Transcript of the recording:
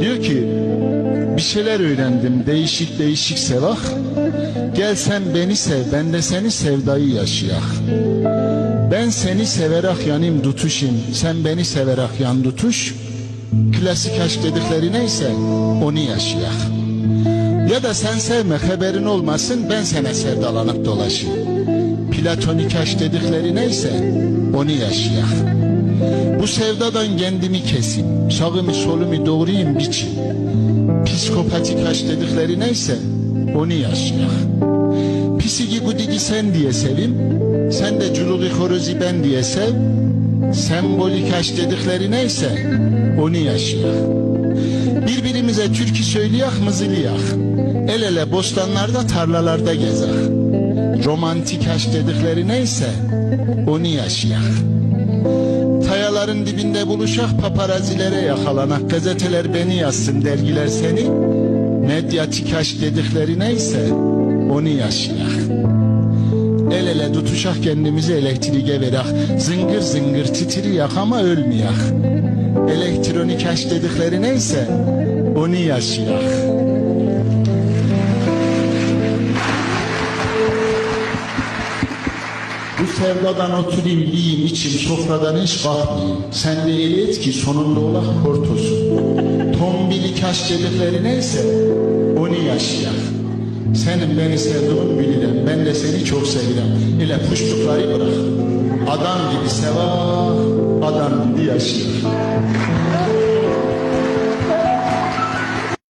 Diyor ki bir şeyler öğrendim değişik değişik sevak. Gel sen beni sev ben de seni sevdayı yaşayak. Ben seni severek yanayım tutuşayım sen beni severek yan tutuş. Klasik aşk dedikleri neyse onu yaşayak. Ya da sen sevme haberin olmasın ben sana sevdalanıp dolaşayım. Platonik aşk dedikleri neyse onu yaşayak. Bu sevdadan kendimi keseyim. Sağımı solumu doğrayayım biçim. Psikopatik aşk dedikleri neyse onu yaşayak. Pisigi gudigi sen diye sevim. Sen de culugi horozi ben diye sev. Sembolik aşk dedikleri neyse onu yaşayak. Birbirimize türkü söyleyak mızılayak. El ele bostanlarda tarlalarda gezek. Romantik aşk dedikleri neyse onu yaşayak. Tayaların dibinde buluşak paparazilere yakalanak Gazeteler beni yazsın dergiler seni. Medyatik aşk dedikleri neyse onu yaşayak. El ele tutuşak kendimizi elektriğe verak. Zıngır zıngır titriyak ama ölmeyak. Elektronik aşk dedikleri neyse onu yaşayak Bu sevdadan oturayım yiyeyim içim sofradan hiç kalkmayayım. Sen de eli et ki sonunda olak portosun. Tombilik aşk dedikleri neyse onu yaşayak. Senin beni sevdiğin bilirim. Ben de seni çok seviyorum. İle puştukları bırak. Adam gibi sevak, adam gibi yaşayak.